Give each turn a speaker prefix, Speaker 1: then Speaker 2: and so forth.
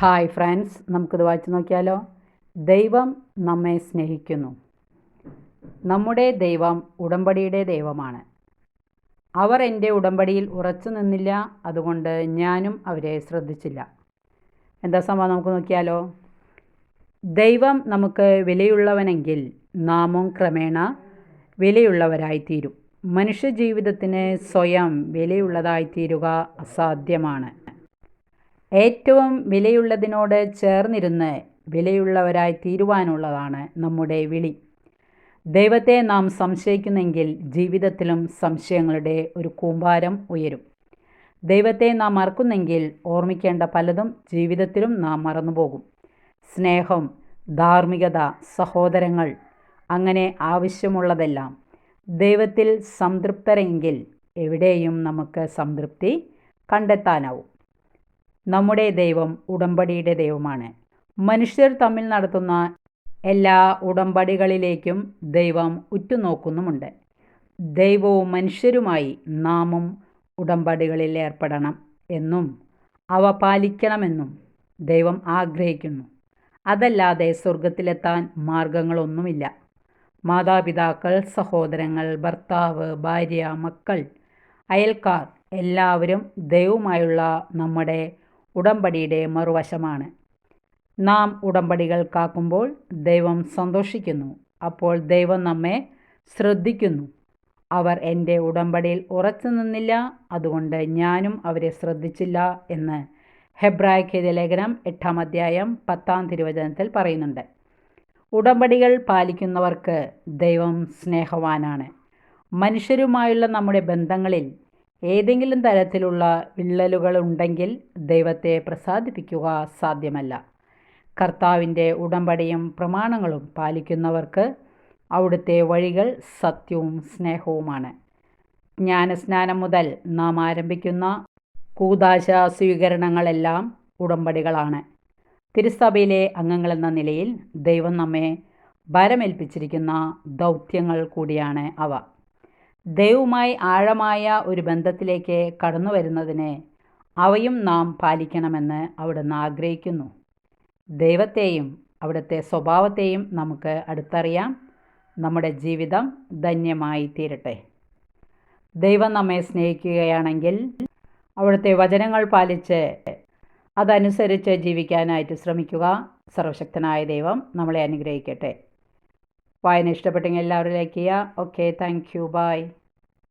Speaker 1: Hi friends നമുക്കിത് വായിച്ചു നോക്കിയാലോ? ദൈവം നമ്മെ സ്നേഹിക്കുന്നു. നമ്മുടെ ദൈവം ഉടമ്പടിയുടെ ദൈവമാണ്. അവർ എന്റെ ഉടമ്പടിയിൽ ഉറച്ചു നിന്നില്ല അതുകൊണ്ട് ഞാനും അവരെ ശ്രദ്ധിച്ചില്ല. എന്താ സംഭവം നമുക്ക് നോക്കിയാലോ? ദൈവം നമുക്ക് വിലയുള്ളവനെങ്കിൽ നാമും ക്രമേണ വിലയുള്ളവരായിത്തീരും. മനുഷ്യജീവിതത്തിന് സ്വയം വിലയുള്ളതായിത്തീരുക അസാധ്യമാണ്. ഏറ്റവും വിലയുള്ളതിനോട് ചേർന്നിരുന്ന് വിലയുള്ളവരായി തീരുവാനുള്ളതാണ് നമ്മുടെ വിളി. ദൈവത്തെ നാം സംശയിക്കുന്നെങ്കിൽ ജീവിതത്തിലും സംശയങ്ങളുടെ ഒരു കൂമ്പാരം ഉയരും. ദൈവത്തെ നാം മറക്കുന്നെങ്കിൽ ഓർമ്മിക്കേണ്ട പലതും ജീവിതത്തിലും നാം മറന്നുപോകും. സ്നേഹം ധാർമ്മികത സഹോദരങ്ങൾ അങ്ങനെ ആവശ്യമുള്ളതെല്ലാം ദൈവത്തിൽ സംതൃപ്തരെങ്കിൽ എവിടെയും നമുക്ക് സംതൃപ്തി കണ്ടെത്താനാവും. നമ്മുടെ ദൈവം ഉടമ്പടിയുടെ ദൈവമാണ്. മനുഷ്യർ തമ്മിൽ നടത്തുന്ന എല്ലാ ഉടമ്പടികളിലേക്കും ദൈവം ഉറ്റുനോക്കുന്നുമുണ്ട്. ദൈവവും മനുഷ്യരുമായി നാമും ഉടമ്പടികളിൽ ഏർപ്പെടണം എന്നും അവ പാലിക്കണമെന്നും ദൈവം ആഗ്രഹിക്കുന്നു. അതല്ലാതെ സ്വർഗത്തിലെത്താൻ മാർഗങ്ങളൊന്നുമില്ല. മാതാപിതാക്കൾ സഹോദരങ്ങൾ ഭർത്താവ് ഭാര്യ മക്കൾ അയൽക്കാർ എല്ലാവരും ദൈവമായുള്ള നമ്മുടെ ഉടമ്പടിയുടെ മറുവശമാണ്. നാം ഉടമ്പടികൾ കാക്കുമ്പോൾ ദൈവം സന്തോഷിക്കുന്നു. അപ്പോൾ ദൈവം നമ്മെ ശ്രദ്ധിക്കുന്നു. അവർ എന്റെ ഉടമ്പടിയിൽ ഉറച്ചു നിന്നില്ല അതുകൊണ്ട് ഞാനും അവരെ ശ്രദ്ധിച്ചില്ല എന്ന് ഹെബ്രായ്ക്കെതിരെ ലേഖനം എട്ടാം അധ്യായം പത്താം തിരുവചനത്തിൽ പറയുന്നുണ്ട്. ഉടമ്പടികൾ പാലിക്കുന്നവർക്ക് ദൈവം സ്നേഹവാനാണ്. മനുഷ്യരുമായുള്ള നമ്മുടെ ബന്ധങ്ങളിൽ ഏതെങ്കിലും തരത്തിലുള്ള വിള്ളലുകൾ ഉണ്ടെങ്കിൽ ദൈവത്തെ പ്രസാദിപ്പിക്കുക സാധ്യമല്ല. കർത്താവിന്റെ ഉടമ്പടിയും പ്രമാണങ്ങളും പാലിക്കുന്നവർക്ക് അവിടുത്തെ വഴികൾ സത്യവും സ്നേഹവുമാണ്. ജ്ഞാനസ്നാനം മുതൽ നാം ആരംഭിക്കുന്ന കൂതാശ സ്വീകരണങ്ങളെല്ലാം ഉടമ്പടികളാണ്. തിരുസഭയിലെ അംഗങ്ങളെന്ന നിലയിൽ ദൈവം നമ്മെ ഭരമേൽപ്പിച്ചിരിക്കുന്ന ദൗത്യങ്ങൾ കൂടിയാണ് അവ. ദൈവവുമായി ആഴമായ ഒരു ബന്ധത്തിലേക്ക് കടന്നു വരുന്നതിന് അവയും നാം പാലിക്കണമെന്ന് അവിടുന്ന് ആഗ്രഹിക്കുന്നു. ദൈവത്തെയും അവിടുത്തെ സ്വഭാവത്തെയും നമുക്ക് അടുത്തറിയാം. നമ്മുടെ ജീവിതം ധന്യമായി തീരട്ടെ. ദൈവം നമ്മെ സ്നേഹിക്കുകയാണെങ്കിൽ അവിടുത്തെ വചനങ്ങൾ പാലിച്ച് അതനുസരിച്ച് ജീവിക്കാനായിട്ട് ശ്രമിക്കുക. സർവശക്തനായ ദൈവം നമ്മളെ അനുഗ്രഹിക്കട്ടെ. വായന ഇഷ്ടപ്പെട്ടെങ്കിൽ എല്ലാവരും ലൈക്ക് ചെയ്യുക. Okay thank you by